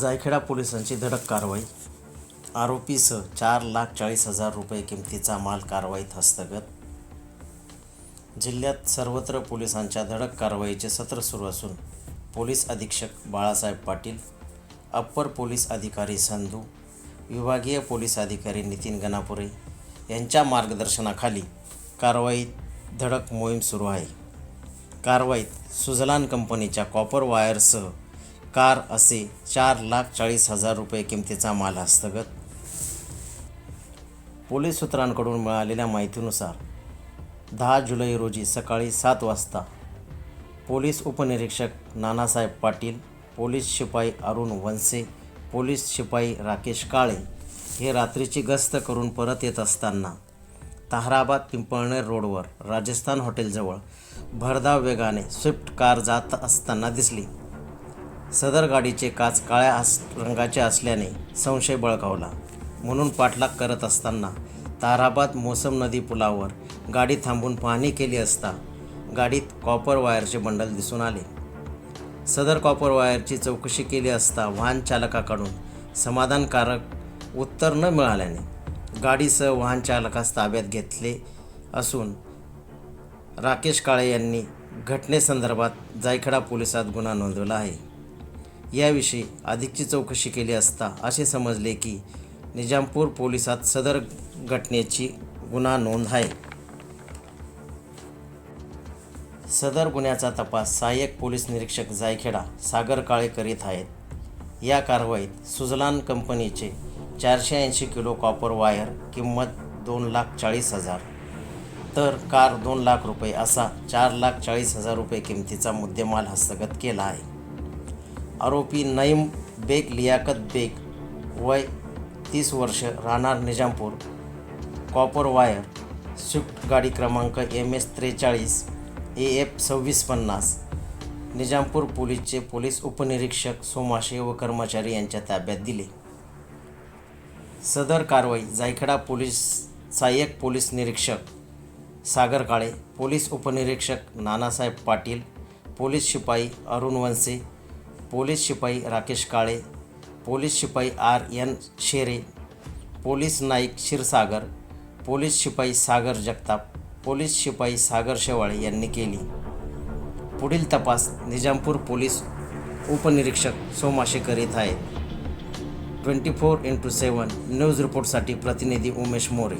जायखेडा पोलिसांची धडक कारवाई. आरोपीसह चार लाख चाळीस हजार रुपये किमतीचा माल कारवाईत हस्तगत. जिल्ह्यात सर्वत्र पोलिसांच्या धडक कारवाईचे सत्र सुरू असून पोलीस अधीक्षक बाळासाहेब पाटील अप्पर पोलीस अधिकारी संधू विभागीय पोलीस अधिकारी नितीन गणापुरे यांच्या मार्गदर्शनाखाली कारवाईत धडक मोहीम सुरू आहे. कारवाईत सुझलान कंपनीच्या कॉपर वायरसह कार असे चार लाख चाळीस हजार रुपये किमतीचा माल हस्तगत. पोलीस सूत्रांकडून मिळालेल्या माहितीनुसार दहा जुलै रोजी सकाळी सात वाजता पोलीस उपनिरीक्षक नानासाहेब पाटील पोलीस शिपाई अरुण वनसे पोलीस शिपाई राकेश काळे हे रात्रीची गस्त करून परत येत असताना ताहराबाद पिंपळनेर रोडवर राजस्थान हॉटेलजवळ भरधाव वेगाने स्विफ्ट कार जात असताना दिसली. सदर गाडीचे काच काळ्या अस रंगाचे असल्याने संशय बळकावला. म्हणून पाठलाग करत असताना ताराबाद मोसम नदी पुलावर गाडी थांबून पाहणी केली असता गाडीत कॉपर वायरचे बंडल दिसून आले. सदर कॉपर वायरची चौकशी केली असता वाहन चालकाकडून समाधानकारक उत्तर न मिळाल्याने गाडीसह वाहन चालकास ताब्यात घेतले असून राकेश काळे यांनी घटनेसंदर्भात जायखेडा पोलिसात गुन्हा नोंदवला आहे. याविषयी अधिकची चौकशी केली असता असे समजले की निजामपूर पोलिसात सदर घटनेची गुन्हा नोंद आहे. सदर गुन्ह्याचा तपास सहाय्यक पोलीस निरीक्षक जायखेडा सागर काळे करीत आहेत. या कारवाईत सुझलान कंपनीचे चारशे ऐंशी किलो कॉपर वायर किंमत दोन लाख चाळीस हजार तर कार दोन लाख रुपये असा चार लाख चाळीस हजार रुपये किमतीचा मुद्देमाल हस्तगत केला आहे. आरोपी नईम बेग लियाकत बेग वय तीस वर्ष राहणार निजामपूर. कॉपर वायर स्विफ्ट गाडी क्रमांक एम एस त्रेचाळीस ए एफ सव्वीस पन्नास. निजामपूर पोलीसचे पोलीस उपनिरीक्षक सोमाशे व कर्मचारी यांच्या ताब्यात दिले. सदर कारवाई जायखेडा पोलीस सहाय्यक पोलीस निरीक्षक सागर काळे पोलीस उपनिरीक्षक नानासाहेब पाटील पोलीस शिपाई अरुण वनसे पोलीस शिपाई राकेश काळे पोलीस शिपाई R N Shere police Naik Kshirsagar police शिपाई सागर जगताप पोलीस शिपाई सागर शेवाळे यांनी केली. पुढील तपास निजामपूर पोलीस उपनिरीक्षक सोमाशे करीत आहेत. Twenty four into seven news रिपोर्टसाठी प्रतिनिधी उमेश मोरे.